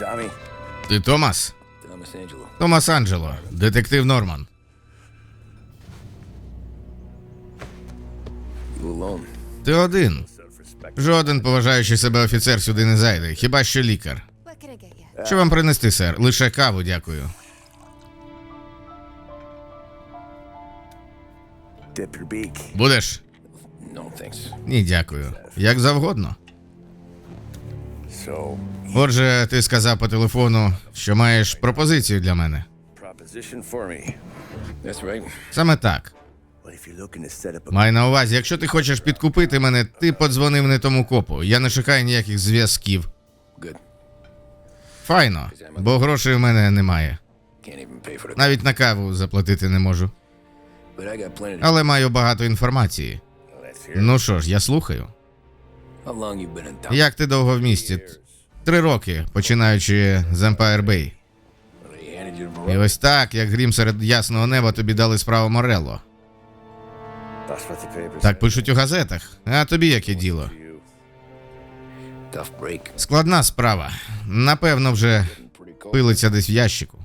Tommy? Ти Томас? Thomas Angelo. Томас Анджело, детектив Норман. Ти один. Жоден поважаючий себе офіцер сюди не зайде, хіба що лікар. Що вам принести, сер? Лише каву, дякую. Будеш? Ні, дякую. Як завгодно. Отже, ти сказав по телефону, що маєш пропозицію для мене. Саме так. Май на увазі, якщо ти хочеш підкупити мене, ти подзвонив не тому копу. Я не шукаю ніяких зв'язків. Файно, бо грошей у мене немає. Навіть на каву заплатити не можу. Але маю багато інформації. Ну що ж, я слухаю. Як ти довго в місті? Три роки, починаючи з Empire Bay. І ось так, як грім серед ясного неба, тобі дали справу Морелло. Так пишуть у газетах. А тобі яке діло? Складна справа. Напевно, вже пилиться десь в ящику.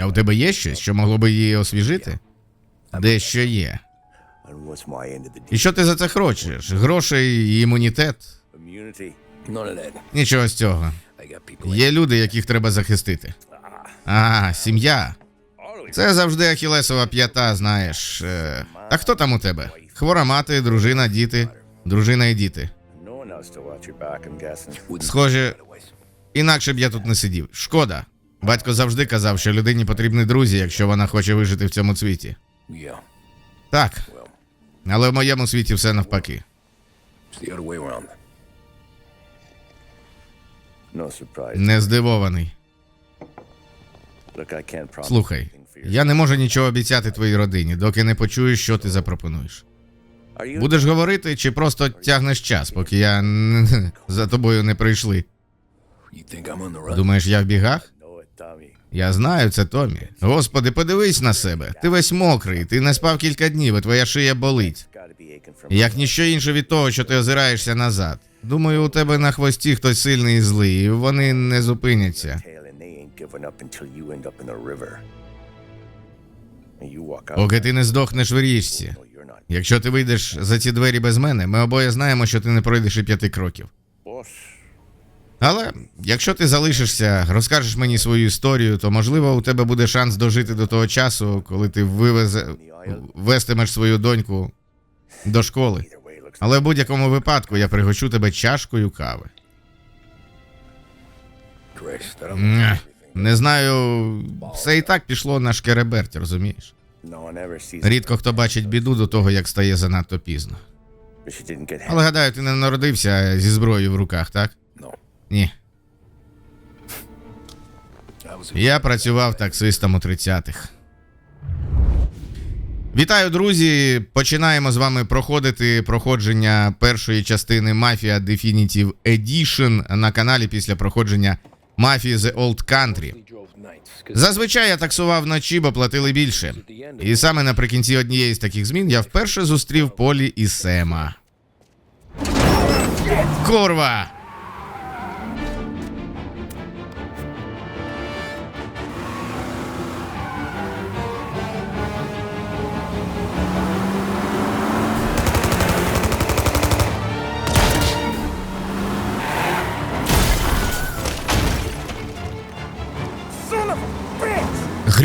А у тебе є щось, що могло би її освіжити? Дещо є. І що ти за це хочеш? Грошей і імунітет? Нічого з цього. Є люди, яких треба захистити. А, сім'я. Це завжди ахілесова п'ята, знаєш. Е, А хто там у тебе? Хвора мати, дружина, діти. Дружина і діти. Схоже, інакше б я тут не сидів. Шкода. Батько завжди казав, що людині потрібні друзі, якщо вона хоче вижити в цьому світі. Так, але в моєму світі все навпаки. Не здивований. Слухай, я не можу нічого обіцяти твоїй родині, доки не почуєш, що ти запропонуєш. Будеш говорити чи просто тягнеш час, поки я за тобою не прийшли? Думаєш, я в бігах? Я знаю, це Томі. Господи, подивись на себе. Ти весь мокрий, ти не спав кілька днів, і твоя шия болить. Як ніщо інше від того, що ти озираєшся назад. Думаю, у тебе на хвості хтось сильний і злий, і вони не зупиняться. Поки ти не здохнеш в річці. Якщо ти вийдеш за ці двері без мене, ми обоє знаємо, що ти не пройдеш і п'яти кроків. Але якщо ти залишишся, розкажеш мені свою історію, то можливо у тебе буде шанс дожити до того часу, коли ти вивезе вестимеш свою доньку до школи. Але в будь-якому випадку я пригощу тебе чашкою кави. Не знаю, все і так пішло на шкереберть, розумієш? Рідко хто бачить біду до того, як стає занадто пізно. Але гадаю, ти не народився зі зброєю в руках, так? Ні. Я працював таксистом у 30-х. Вітаю, друзі! Починаємо з вами проходити проходження першої частини Mafia Definitive Edition на каналі після проходження Mafia The Old Country. Зазвичай я таксував вночі, бо платили більше. І саме наприкінці однієї з таких змін я вперше зустрів Полі і Сема. Курва!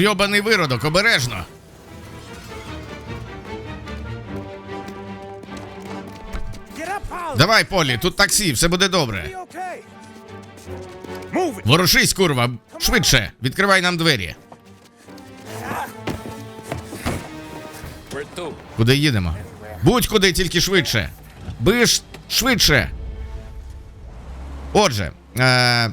Грьобаний виродок, обережно! Давай, Полі, тут таксі, все буде добре. Ворушись, курва, швидше, відкривай нам двері. Куди їдемо? Будь-куди, тільки швидше. Биш швидше. Отже, е,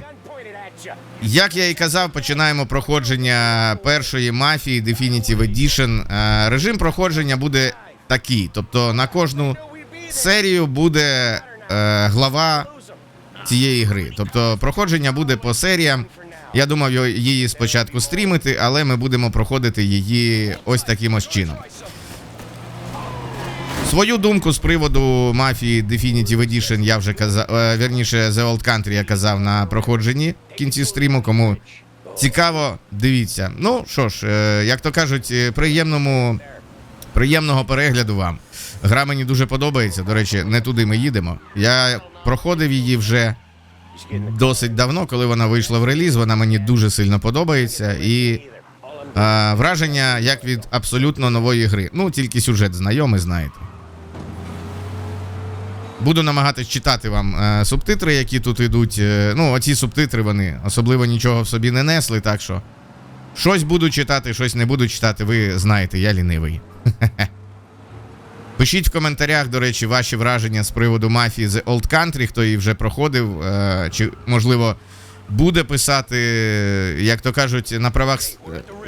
як я і казав, починаємо проходження першої мафії Definitive Edition. Е, режим проходження буде такий. Тобто на кожну серію буде е, глава цієї гри. Тобто проходження буде по серіям. Я думав її спочатку стрімити, але ми будемо проходити її ось таким ось чином. Свою думку з приводу мафії Definitive Edition я вже казав, е, вірніше, The Old Country я казав на проходженні кінці стріму. Кому цікаво, дивіться. Ну що ж, е, як то кажуть, е, приємному, приємного перегляду вам. Гра мені дуже подобається. До речі, не туди ми їдемо. Я проходив її вже досить давно, коли вона вийшла в реліз. Вона мені дуже сильно подобається. І е, враження як від абсолютно нової гри. Ну, тільки сюжет знайомий, знаєте. Буду намагатись читати вам е, субтитри, які тут йдуть. Е, ну, оці субтитри вони особливо нічого в собі не несли, так що. Щось буду читати, щось не буду читати, ви знаєте, я лінивий. Пишіть в коментарях, до речі, ваші враження з приводу мафії The Old Country, хто її вже проходив, е, чи можливо буде писати, як то кажуть, на правах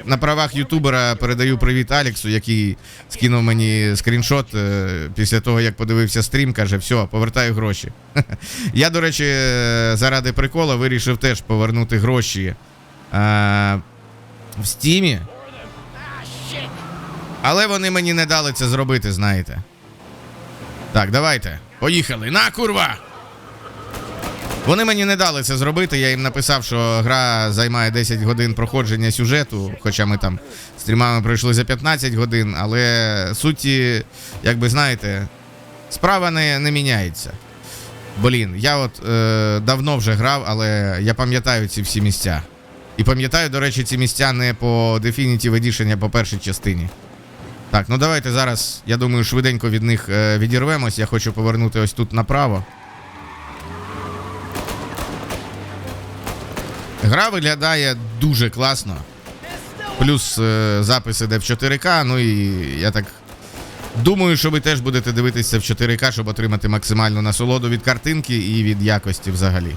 на правах ютубера передаю привіт Аліксу, який скинув мені скріншот е, після того, як подивився стрім, каже, все, повертаю гроші. Я, до речі, е, заради прикола вирішив теж повернути гроші е, в стімі. Але вони мені не дали це зробити, знаєте. Так, давайте. Поїхали. На, курва! Вони мені не дали це зробити. Я їм написав, що гра займає 10 годин проходження сюжету, хоча ми там стрімами пройшли за 15 годин, але суті, як би знаєте, справа не, не міняється. Блін, я от е, давно вже грав, але я пам'ятаю ці всі місця. І пам'ятаю, до речі, ці місця не по Definitive Edition, а по першій частині. Так, ну давайте зараз, я думаю, швиденько від них е, відірвемось. Я хочу повернути ось тут направо. Гра виглядає дуже класно. Плюс е, запис іде в 4К, ну і я так думаю, що ви теж будете дивитися в 4К, щоб отримати максимальну насолоду від картинки і від якості взагалі.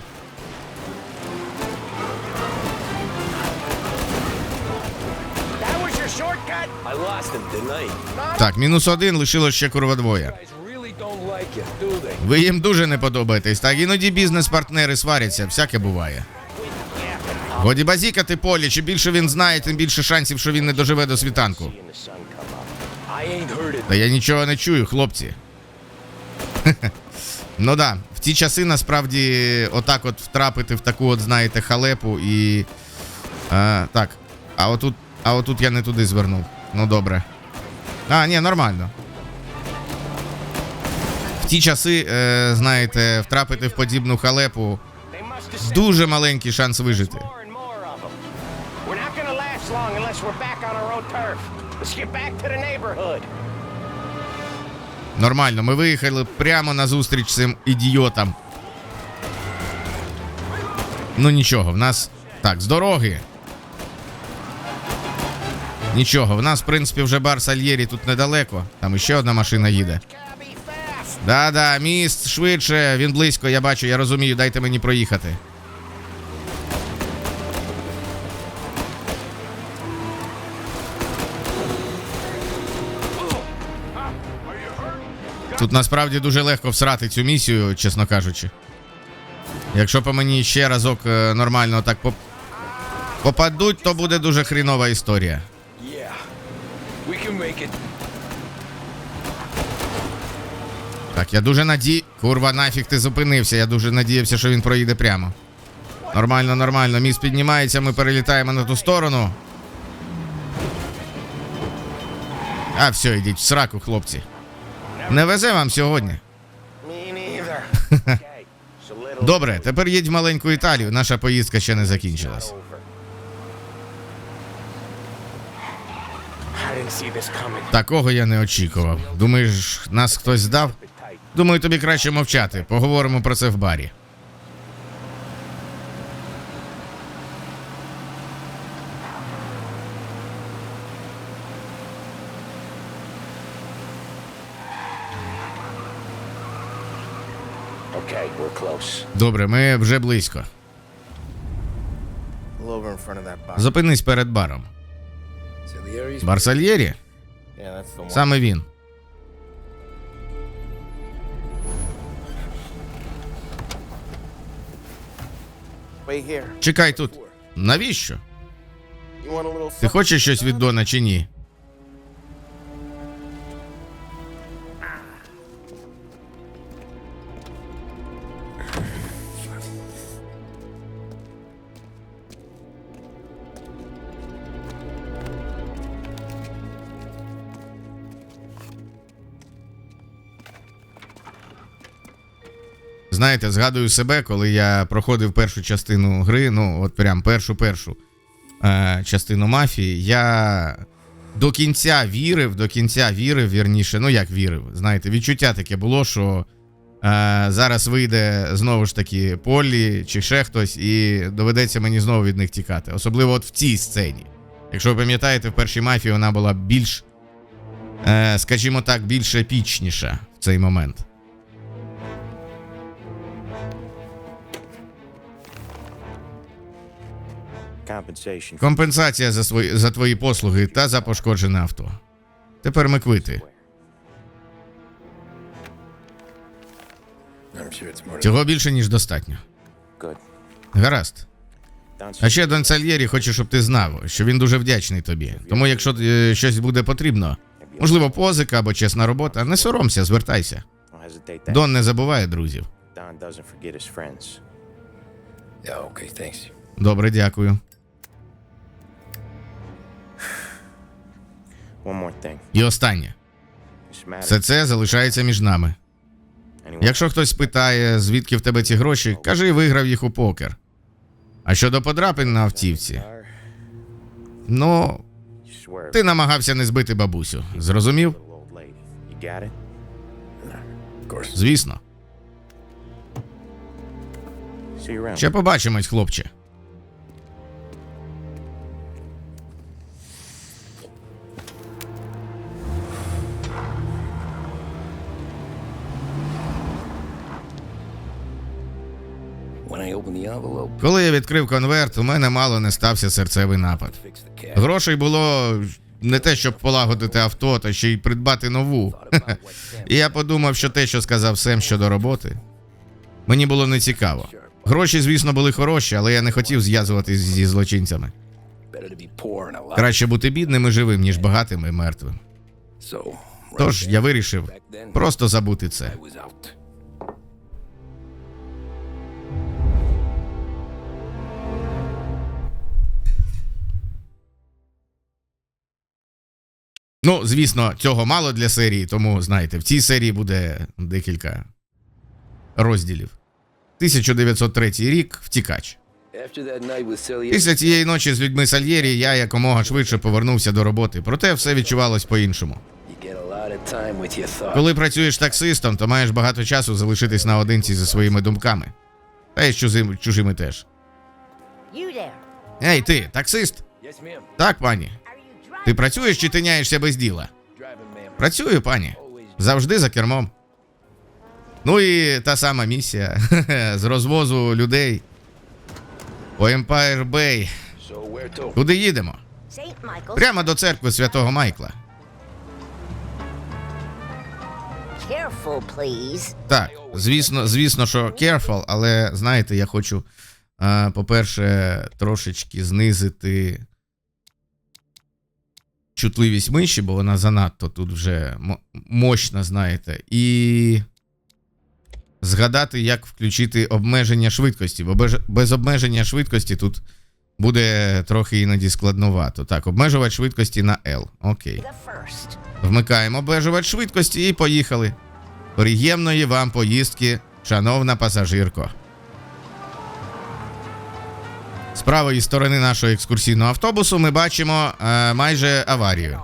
Так, мінус один, лишилось ще курва двоє. Ви їм дуже не подобаєтесь, так іноді бізнес-партнери сваряться, всяке буває. Годі базікати полі, чим більше він знає, тим більше шансів, що він не доживе до світанку. Та я нічого не чую, хлопці. ну да, в ті часи насправді отак от втрапити в таку, от, знаєте, халепу і. А, так. А отут, а отут я не туди звернув. Ну добре. А, ні, нормально. В ті часи, е, знаєте, втрапити в подібну халепу дуже маленький шанс вижити. Нормально, ми виїхали прямо на зустріч цим ідіотам. Ну нічого, в нас. Так, з дороги. Нічого, в нас, в принципі, вже бар Сальєрі тут недалеко. Там іще одна машина їде. Да-да, міст швидше, він близько, я бачу, я розумію, дайте мені проїхати. Тут насправді дуже легко всрати цю місію, чесно кажучи. Якщо по мені ще разок е, нормально так поп... попадуть, то буде дуже хрінова історія. Так, я дуже наді... Курва, нафіг ти зупинився. Я дуже надіявся, що він проїде прямо. Нормально, нормально. Міст піднімається, ми перелітаємо на ту сторону. А, все, йдіть в сраку, хлопці. Не везе вам сьогодні. Добре, тепер їдь в маленьку Італію. Наша поїздка ще не закінчилась. Такого я не очікував. Думаєш, нас хтось здав? Думаю, тобі краще мовчати. Поговоримо про це в барі. Добре, ми вже близько. Зупинись перед баром. Барсальєрі? Саме він. Чекай тут. Навіщо? Ти хочеш щось від Дона чи ні? Знаєте, згадую себе, коли я проходив першу частину гри, ну, от прям першу-першу е, частину мафії, я до кінця вірив, до кінця вірив, вірніше, ну як вірив. Знаєте, відчуття таке було, що е, зараз вийде знову ж таки Полі чи ще хтось, і доведеться мені знову від них тікати. Особливо от в цій сцені. Якщо ви пам'ятаєте, в першій мафії вона була більш, е, скажімо так, більш епічніша в цей момент. Компенсація за, свої, за твої послуги та за пошкоджене авто. Тепер ми квити. Цього більше, ніж достатньо. Гаразд. А ще Дон Сальєрі хоче, щоб ти знав, що він дуже вдячний тобі. Тому, якщо е, щось буде потрібно, можливо, позика або чесна робота, не соромся, звертайся. Дон не забуває друзів. Don doesn't І останнє. Все це залишається між нами. Якщо хтось питає, звідки в тебе ці гроші, кажи, виграв їх у покер. А щодо подрапин на автівці, ну, ти намагався не збити бабусю. Зрозумів? Звісно. Ще побачимось, хлопче. Коли я відкрив конверт, у мене мало не стався серцевий напад. Грошей було не те, щоб полагодити авто, та ще й придбати нову. І я подумав, що те, що сказав Сем щодо роботи, мені було не цікаво. Гроші, звісно, були хороші, але я не хотів зв'язуватись зі злочинцями. Краще бути бідним і живим, ніж багатим і мертвим. Тож я вирішив просто забути це. Звісно, цього мало для серії, тому знаєте, в цій серії буде декілька розділів. 1903 рік втікач. Після цієї ночі з людьми Сальєрі я якомога швидше повернувся до роботи, проте все відчувалось по-іншому. Коли працюєш таксистом, то маєш багато часу залишитись наодинці зі своїми думками. Та й з чужими, чужими теж. Ей, ти, таксист? Так, пані. Ти працюєш чи тиняєшся без діла? Працюю, пані. Завжди за кермом. Ну і та сама місія з розвозу людей по Empire Bay. Куди їдемо? Прямо до церкви святого Майкла. Careful, please. Так, звісно, звісно, що careful, але знаєте, я хочу, по-перше, трошечки знизити чутливість миші, бо вона занадто тут вже мощна, знаєте, і згадати, як включити обмеження швидкості, бо без, обмеження швидкості тут буде трохи іноді складновато. Так, обмежувач швидкості на L. Окей. Вмикаємо обмежувач швидкості і поїхали. Приємної вам поїздки, шановна пасажирко. З правої сторони нашого екскурсійного автобусу ми бачимо е, майже аварію.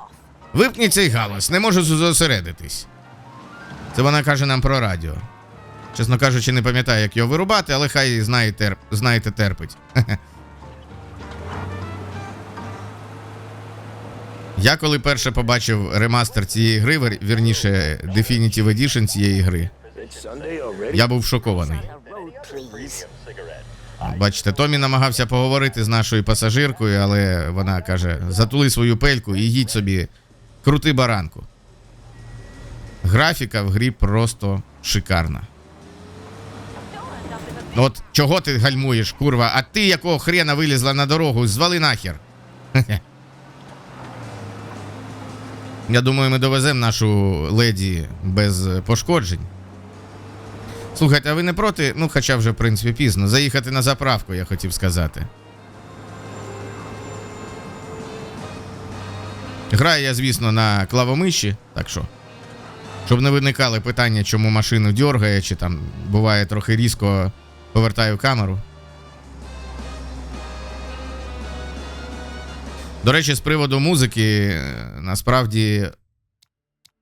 Випніть цей галас, не можу зосередитись. Це вона каже нам про радіо. Чесно кажучи, не пам'ятаю, як його вирубати, але хай знає терп, знаєте, терпить. Я коли перше побачив ремастер цієї гри, вірніше, Definitive Edition цієї гри, я був шокований. Бачите, Томі намагався поговорити з нашою пасажиркою, але вона каже: затули свою пельку і їдь собі, крути баранку. Графіка в грі просто шикарна. От чого ти гальмуєш, курва, а ти якого хрена вилізла на дорогу, звали нахер. Я думаю, ми довеземо нашу леді без пошкоджень. Слухайте, а ви не проти, ну хоча вже в принципі пізно, заїхати на заправку, я хотів сказати. Граю я, звісно, на клавомиші, так що. Щоб не виникали питання, чому машину дьоргає, чи там буває трохи різко повертаю камеру. До речі, з приводу музики, е, насправді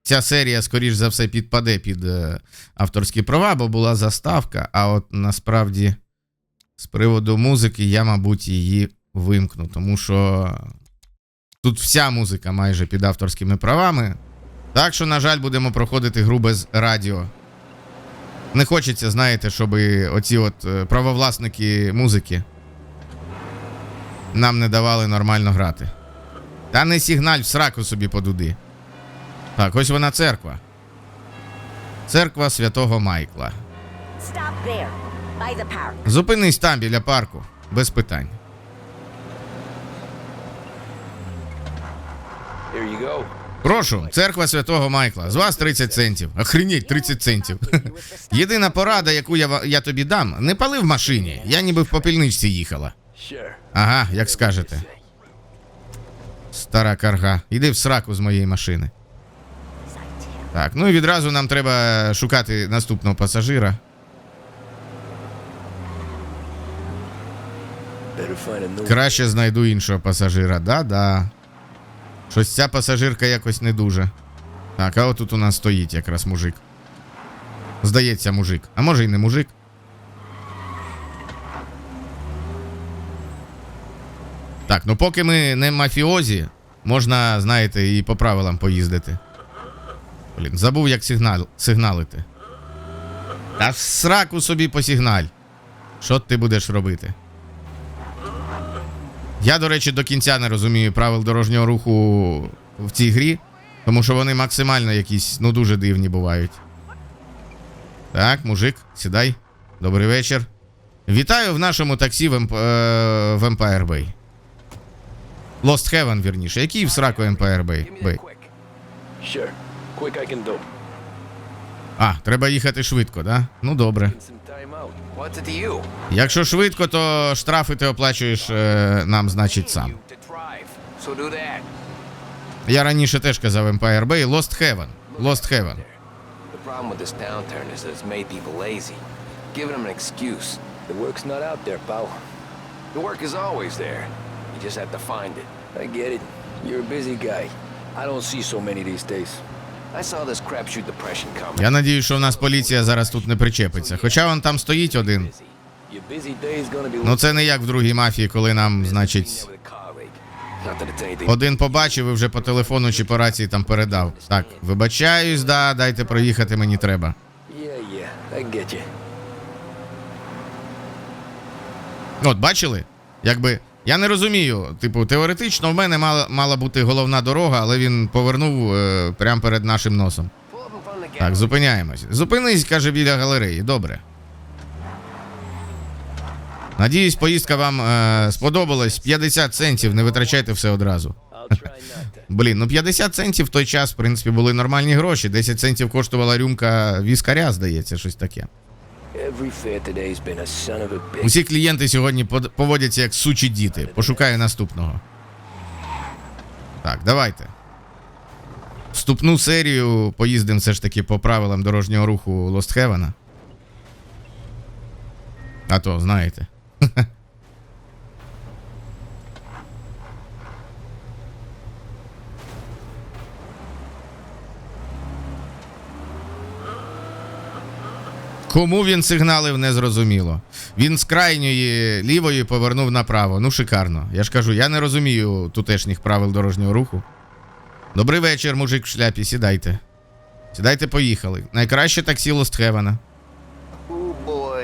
ця серія, скоріш за все, підпаде під е, авторські права, бо була заставка. А от насправді, з приводу музики, я, мабуть, її вимкну, тому що тут вся музика майже під авторськими правами. Так що, на жаль, будемо проходити гру без радіо. Не хочеться, знаєте, щоб оці от е, правовласники музики нам не давали нормально грати. Та не сигналь в сраку собі подуди. Так, ось вона церква. Церква святого Майкла. Зупинись там біля парку, без питань. Прошу, церква святого Майкла. З вас 30 центів. Охренеть, 30 центів. Єдина порада, яку я, я тобі дам, не пали в машині. Я ніби в попільничці їхала. Ага, як скажете. Стара карга. Іди в сраку з моєї машини. Так, ну і відразу нам треба шукати наступного пасажира. Краще знайду іншого пасажира. Да-да. Щось ця пасажирка якось не дуже. Так, а отут у нас стоїть якраз мужик. Здається, мужик. А може й не мужик. Так, ну поки ми не мафіозі, можна, знаєте, і по правилам поїздити. Блін, забув, як сигнал, сигналити. Та сраку собі посігналь. Що ти будеш робити? Я, до речі, до кінця не розумію правил дорожнього руху в цій грі, тому що вони максимально якісь, ну дуже дивні бувають. Так, мужик, сідай. Добрий вечір. Вітаю в нашому таксі в, Емп... е, в Empire Bay. Lost Heaven, вірніше. Який в сраку Empire Bay? Bay? Sure. Quick I can do. А, треба їхати швидко, да? Ну добре. Якщо швидко, то штрафи ти оплачуєш е, нам, значить, сам. Я раніше теж казав Empire Bay, Lost Heaven. Lost Heaven. The work's not out there, pal. The work is always there. You just have to find it. I get it. You're a busy guy. I don't see so many these days. Я надію, що в нас поліція зараз тут не причепиться. Хоча він там стоїть один. Ну це не як в другій мафії, коли нам, значить, один побачив і вже по телефону чи по рації там передав. Так, вибачаюсь, да, дайте проїхати, мені треба. От, бачили? Якби. Я не розумію. Типу, теоретично в мене мала, мала бути головна дорога, але він повернув е, прямо перед нашим носом. Так, зупиняємось. Зупинись, каже, біля галереї. Добре. Надіюсь, поїздка вам е, сподобалась. 50 центів, не витрачайте все одразу. Блін, ну 50 центів в той час, в принципі, були нормальні гроші. 10 центів коштувала рюмка віскаря, здається, щось таке. Усі клієнти сьогодні поводяться як сучі діти. Пошукаю наступного. Так, давайте. Вступну серію поїздимо все ж таки по правилам дорожнього руху Лост Хевена. А то, знаєте. Кому він сигналив, не зрозуміло. Він з крайньої лівої повернув направо. Ну, шикарно. Я ж кажу, я не розумію тутешніх правил дорожнього руху. Добрий вечір, мужик в шляпі, сідайте. Сідайте, поїхали. Найкраще таксі Лостхевена.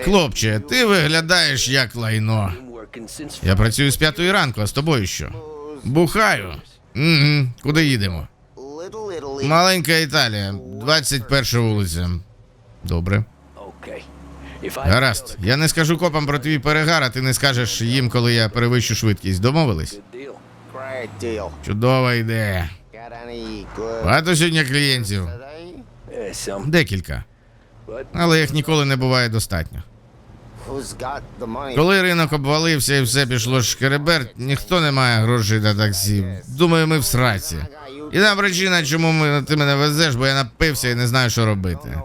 Хлопче, ти виглядаєш як лайно. Я працюю з п'ятої ранку, а з тобою що? Бухаю. Угу. Куди їдемо? Маленька Італія, 21 вулиця. Добре. Гаразд. Я не скажу копам про твій перегар, а ти не скажеш їм, коли я перевищу швидкість. Домовились? Чудова ідея. Багато сьогодні клієнтів. some. Декілька. Але їх ніколи не буває достатньо. Коли ринок обвалився і все пішло шкереберть, ніхто не має грошей на таксі. Думаю, ми в сраці. I got причина, чому ми, ти мене везеш, бо я напився і не знаю, що робити.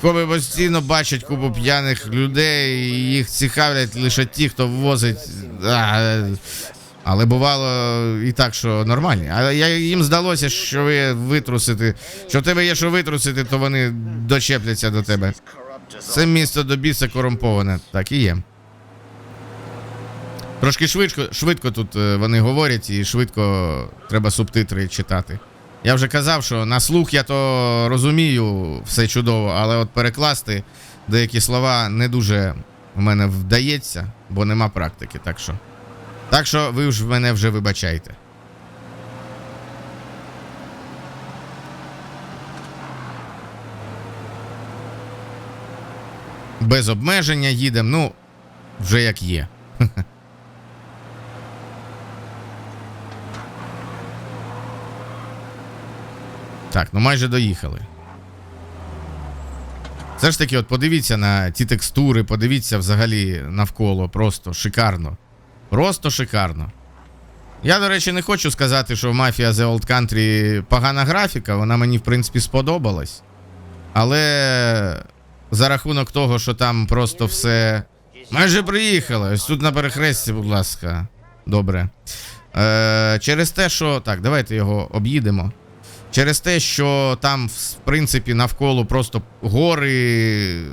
Коби постійно бачать купу п'яних людей, і їх цікавлять лише ті, хто ввозить. А, але бувало і так, що нормальні. А я, їм здалося, що ви витрусити. Що в тебе є що витрусити, то вони дочепляться до тебе. Це місто до біса корумповане. Так і є. Трошки швидко, швидко тут е, вони говорять, і швидко треба субтитри читати. Я вже казав, що на слух я то розумію все чудово, але от перекласти деякі слова не дуже в мене вдається, бо нема практики. Так що, так що ви ж мене вже вибачайте. Без обмеження їдемо, ну, вже як є. Так, ну майже доїхали. Все ж таки, от подивіться на ті текстури, подивіться взагалі навколо. Просто шикарно. Просто шикарно. Я, до речі, не хочу сказати, що в Mafia The Old Country погана графіка, вона мені, в принципі, сподобалась. Але за рахунок того, що там просто все. Майже приїхали. Ось тут на перехресті, будь ласка. Добре. Е, через те, що. Так, давайте його об'їдемо. Через те, що там, в принципі, навколо просто гори,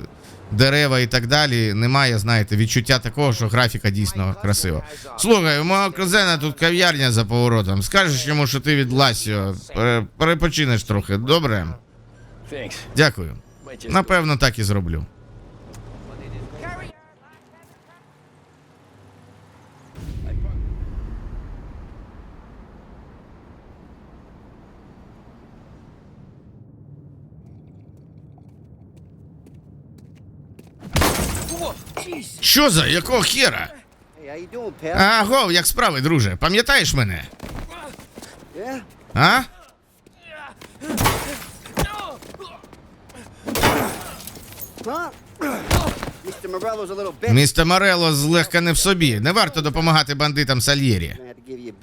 дерева і так далі, немає, знаєте, відчуття такого, що графіка дійсно красива. Слухай, у мого кузена тут кав'ярня за поворотом. Скажеш йому, що ти від Ласіо. Перепочинеш трохи, добре? Дякую. Напевно, так і зроблю. Що за якого хера? Аго, як справи, друже? Пам'ятаєш мене? А? Місто Морело злегка не в собі. Не варто допомагати бандитам Сальєрі.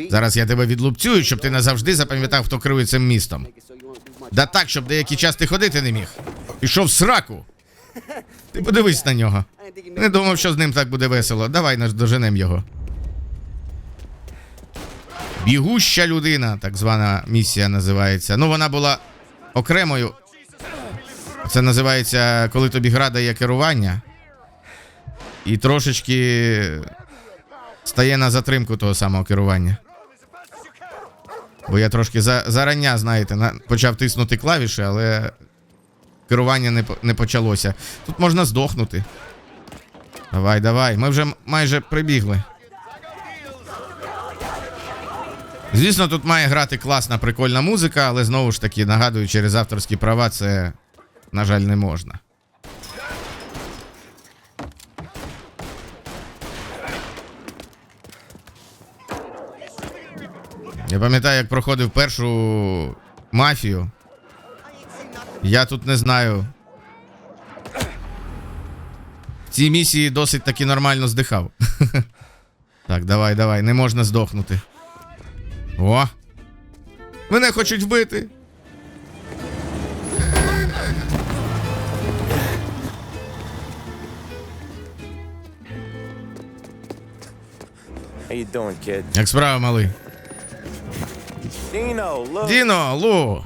Зараз я тебе відлупцюю, щоб ти назавжди запам'ятав, хто керує цим містом. Да так, щоб деякий час ти ходити не міг. Пішов сраку. Ти подивись на нього. Не думав, що з ним так буде весело. Давай доженем його. Бігуща людина, так звана місія називається. Ну, вона була окремою. Це називається, коли тобі гра дає керування. І трошечки стає на затримку того самого керування. Бо я трошки за, зарання, знаєте, на, почав тиснути клавіші, але керування не, не почалося. Тут можна здохнути. Давай, давай. Ми вже майже прибігли. Звісно, тут має грати класна, прикольна музика, але знову ж таки, нагадую, через авторські права це, на жаль, не можна. Я пам'ятаю, як проходив першу мафію. Я тут не знаю. Цій місії досить таки нормально здихав. так, давай, давай, не можна здохнути. О! Мене хочуть вбити. How you doing, kid? Як справа, малий? Діно, Лу,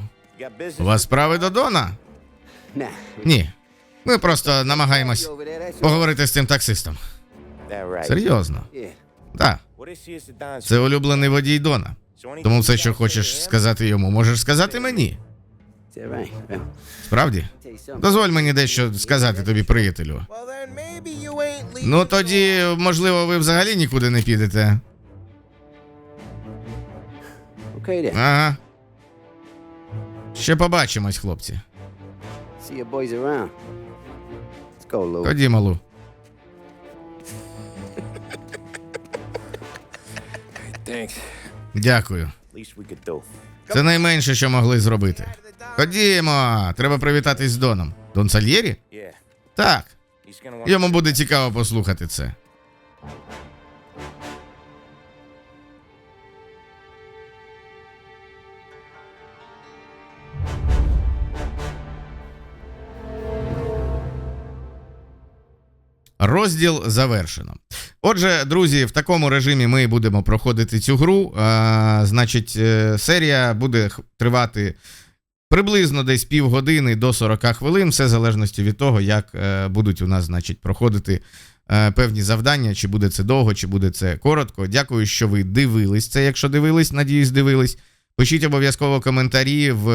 у вас справи до Дона? Ні. Ми просто намагаємось поговорити з цим таксистом. Серйозно. Так. Це улюблений водій Дона. Тому все, що хочеш сказати йому, можеш сказати мені. Справді? Дозволь мені дещо сказати тобі, приятелю. Ну тоді, можливо, ви взагалі нікуди не підете. Ага. Ще побачимось, хлопці. See you boys around. Lou. Ходімо, Дякую. Це найменше, що могли зробити. Ходімо, треба привітатись з Доном. Дон Сальєрі? Так. Йому буде цікаво послухати це. Розділ завершено. Отже, друзі, в такому режимі ми будемо проходити цю гру. А, значить, е, серія буде тривати приблизно десь півгодини до 40 хвилин, все в залежності від того, як е, будуть у нас, значить, проходити е, певні завдання, чи буде це довго, чи буде це коротко. Дякую, що ви дивились це. Якщо дивились, надіюсь, дивились. Пишіть обов'язково коментарі в,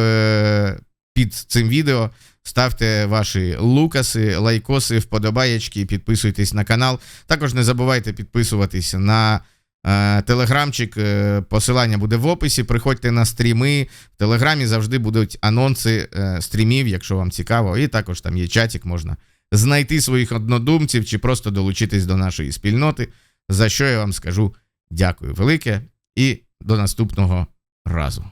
під цим відео. Ставте ваші лукаси, лайкоси, вподобаєчки, підписуйтесь на канал. Також не забувайте підписуватись на е, телеграмчик. Е, посилання буде в описі. Приходьте на стріми. В телеграмі завжди будуть анонси е, стрімів, якщо вам цікаво. І також там є чатик, можна знайти своїх однодумців чи просто долучитись до нашої спільноти. За що я вам скажу дякую велике і до наступного разу.